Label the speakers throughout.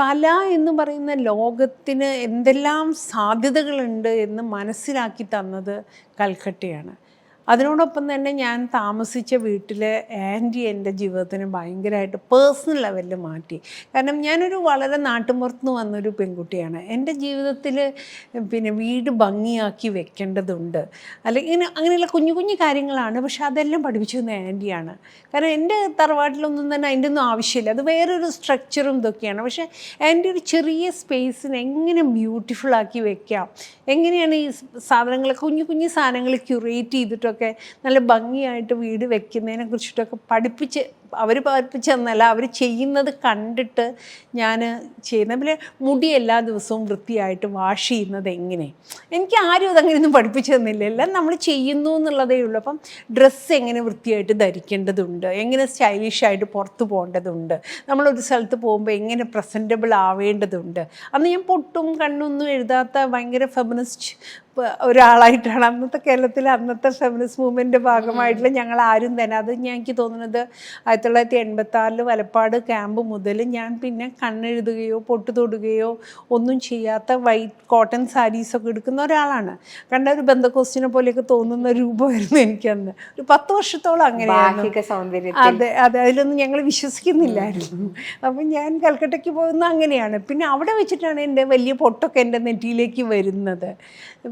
Speaker 1: കല എന്ന് പറയുന്ന ലോകത്തിന് എന്തെല്ലാം സാധ്യതകളുണ്ട് എന്ന് മനസ്സിലാക്കി തന്നത് കൽക്കട്ടയാണ്. അതിനോടൊപ്പം തന്നെ ഞാൻ താമസിച്ച വീട്ടിൽ ആന്റി എന്റെ ജീവിതത്തിന് ഭയങ്കരമായിട്ട് പേഴ്സണൽ ലെവലിൽ മാറ്റി. കാരണം ഞാനൊരു വളരെ നാട്ടുമ്പുറത്തുനിന്ന് വന്നൊരു പെൺകുട്ടിയാണ്. എന്റെ ജീവിതത്തിൽ പിന്നെ വീട് ഭംഗിയാക്കി വെക്കേണ്ടതുണ്ട്. അല്ലെങ്കിൽ അങ്ങനെയുള്ള കുഞ്ഞു കുഞ്ഞു കാര്യങ്ങളാണ്. പക്ഷെ അതെല്ലാം പഠിപ്പിച്ചു തന്ന ആന്റിയാണ്. കാരണം എന്റെ തറവാട്ടിലൊന്നും തന്നെ അതിന്റെ ഒന്നും ആവശ്യമില്ല. അത് വേറൊരു സ്ട്രക്ചറും ഇതൊക്കെയാണ്. പക്ഷേ ആന്റി ഒരു ചെറിയ സ്പേസിന് എങ്ങനെ ബ്യൂട്ടിഫുൾ ആക്കി വെക്കാം? എങ്ങനെയാണ് ഈ സാധനങ്ങൾ കുഞ്ഞു കുഞ്ഞു സാധനങ്ങൾ ക്യൂറേറ്റ് ചെയ്തിട്ടൊക്കെ നല്ല ഭംഗിയായിട്ട് വീട് വെക്കുന്നതിനെ കുറിച്ചിട്ടൊക്കെ പഠിപ്പിച്ച് അവർ പഠിപ്പിച്ച് തന്നല്ല അവർ ചെയ്യുന്നത് കണ്ടിട്ട് ഞാൻ ചെയ്യുന്ന പിന്നെ മുടി എല്ലാ ദിവസവും വൃത്തിയായിട്ട് വാഷ് ചെയ്യുന്നത് എങ്ങനെ? എനിക്ക് ആരും അതങ്ങനെയൊന്നും പഠിപ്പിച്ചു തന്നില്ല. എല്ലാം നമ്മൾ ചെയ്യുന്നു എന്നുള്ളതേ ഉള്ളൂ. അപ്പം ഡ്രസ്സ് എങ്ങനെ വൃത്തിയായിട്ട് ധരിക്കേണ്ടതുണ്ട്? എങ്ങനെ സ്റ്റൈലിഷായിട്ട് പുറത്ത് പോകേണ്ടതുണ്ട്? നമ്മളൊരു സ്ഥലത്ത് പോകുമ്പോൾ എങ്ങനെ പ്രസന്റബിൾ ആവേണ്ടതുണ്ട്? അന്ന് ഞാൻ പൊട്ടും കണ്ണൊന്നും എഴുതാത്ത ഭയങ്കര ഫെമിനിസ്റ്റ് ഒരാളായിട്ടാണ് അന്നത്തെ കേരളത്തിൽ അന്നത്തെ ഫെമിനിസ്റ്റ് മൂവ്മെന്റ് ഭാഗമായിട്ടുള്ള ഞങ്ങൾ ആരും തന്നെ. അത് ഞാൻ എനിക്ക് തോന്നുന്നത് ആയിരത്തി തൊള്ളായിരത്തി എൺപത്തി ആറിൽ വലപ്പാട് ക്യാമ്പ് മുതൽ ഞാൻ പിന്നെ കണ്ണെഴുതുകയോ പൊട്ട് തൊടുകയോ ഒന്നും ചെയ്യാത്ത വൈറ്റ് കോട്ടൺ സാരീസൊക്കെ എടുക്കുന്ന ഒരാളാണ്. കണ്ട ഒരു ബന്ധക്കോസ്റ്റിനെ പോലെയൊക്കെ തോന്നുന്ന രൂപമായിരുന്നു എനിക്കന്ന് ഒരു പത്ത് വർഷത്തോളം
Speaker 2: അങ്ങനെ
Speaker 1: അതെ അതെ. അതിലൊന്നും ഞങ്ങൾ വിശ്വസിക്കുന്നില്ലായിരുന്നു. അപ്പം ഞാൻ കൽക്കട്ടയ്ക്ക് പോകുന്ന അങ്ങനെയാണ്. പിന്നെ അവിടെ വെച്ചിട്ടാണ് എന്റെ വലിയ പൊട്ടൊക്കെ എന്റെ നെറ്റിയിലേക്ക് വരുന്നത്.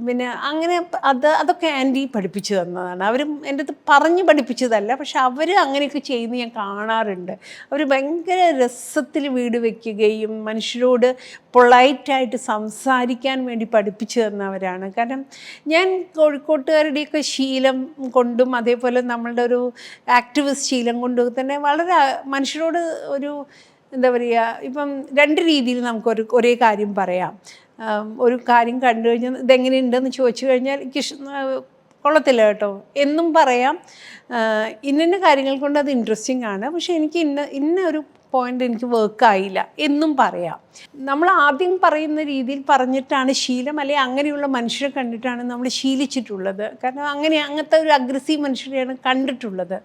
Speaker 1: പിന്നെ അങ്ങനെ അത് അതൊക്കെ ആന്റി പഠിപ്പിച്ചു തന്നതാണ്. അവരും എന്റെ അടുത്ത് പറഞ്ഞ് പഠിപ്പിച്ചതല്ല. പക്ഷെ അവർ അങ്ങനെയൊക്കെ ചെയ്യുന്ന ഞാൻ കാണാറുണ്ട്. അവർ ഭയങ്കര രസത്തിൽ വീട് വയ്ക്കുകയും മനുഷ്യരോട് പൊളൈറ്റായിട്ട് സംസാരിക്കാൻ വേണ്ടി പഠിപ്പിച്ചു തന്നവരാണ്. കാരണം ഞാൻ കോഴിക്കോട്ടുകാരുടെയൊക്കെ ശീലം കൊണ്ടും അതേപോലെ നമ്മളുടെ ഒരു ആക്ടിവിസ്റ്റ് ശീലം കൊണ്ടും തന്നെ വളരെ മനുഷ്യരോട് ഒരു എന്താ പറയുക ഇപ്പം രണ്ട് രീതിയിൽ നമുക്ക് ഒരു ഒരേ കാര്യം പറയാം. ഒരു കാര്യം കണ്ടു കഴിഞ്ഞാൽ ഇതെങ്ങനെയുണ്ടെന്ന് ചോദിച്ചു കഴിഞ്ഞാൽ ആ, കൊള്ളത്തില്ല കേട്ടോ. എന്നും പറയാം. ഇന്ന കാര്യങ്ങൾ കൊണ്ട് അത് ഇൻട്രസ്റ്റിംഗ് ആണ്. പക്ഷെ എനിക്ക് ഇന്ന ഇന്ന ഒരു പോയിന്റ് എനിക്ക് വർക്ക് ആയില്ല. എന്നും പറയാം. നമ്മൾ ആദ്യം പറയുന്ന രീതിയിൽ പറഞ്ഞിട്ടാണ് ശീലം അല്ലെങ്കിൽ അങ്ങനെയുള്ള മനുഷ്യരെ കണ്ടിട്ടാണ് നമ്മൾ ശീലിച്ചിട്ടുള്ളത്. കാരണം അങ്ങനെ അങ്ങനത്തെ ഒരു അഗ്രസീവ് മനുഷ്യരെയാണ് കണ്ടിട്ടുള്ളത്.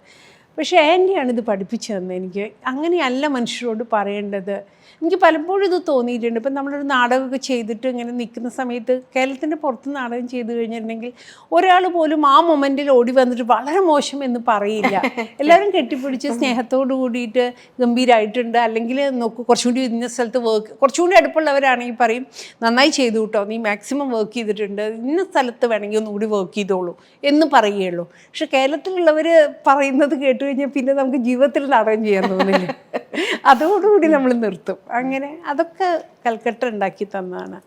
Speaker 1: പക്ഷേ ആന്റിയാണ് ഇത് പഠിപ്പിച്ചു തന്നെ എനിക്ക് അങ്ങനെയല്ല മനുഷ്യരോട് പറയേണ്ടത്. എനിക്ക് പലപ്പോഴും ഇത് തോന്നിയിട്ടുണ്ട്. ഇപ്പം നമ്മളൊരു നാടകമൊക്കെ ചെയ്തിട്ട് ഇങ്ങനെ നിൽക്കുന്ന സമയത്ത് കേരളത്തിന്റെ പുറത്ത് നാടകം ചെയ്തു കഴിഞ്ഞിട്ടുണ്ടെങ്കിൽ ഒരാൾ പോലും ആ മൊമെന്റിൽ ഓടി വന്നിട്ട് വളരെ മോശം എന്ന് പറയില്ല. എല്ലാവരും കെട്ടിപ്പിടിച്ച് സ്നേഹത്തോട് കൂടിയിട്ട് ഗംഭീരമായിട്ടുണ്ട് അല്ലെങ്കിൽ നോക്ക് കുറച്ചും കൂടി ഇന്ന സ്ഥലത്ത് വർക്ക് കുറച്ചും കൂടി അടുപ്പുള്ളവരാണെങ്കിൽ പറയും നന്നായി ചെയ്തു കേട്ടോ. നീ മാക്സിമം വർക്ക് ചെയ്തിട്ടുണ്ട്. ഇന്ന സ്ഥലത്ത് വേണമെങ്കിൽ ഒന്നുകൂടി വർക്ക് ചെയ്തോളൂ എന്ന് പറയുകയുള്ളൂ. പക്ഷെ കേരളത്തിലുള്ളവർ പറയുന്നത് കേട്ട് കഴിഞ്ഞാൽ പിന്നെ നമുക്ക് ജീവിതത്തിൽ നാടകം ചെയ്യാൻ തോന്നില്ല? അതോടുകൂടി നമ്മൾ നിർത്തും. അങ്ങനെ അതൊക്കെ കൽക്കട്ട ഉണ്ടാക്കി തന്നതാണ്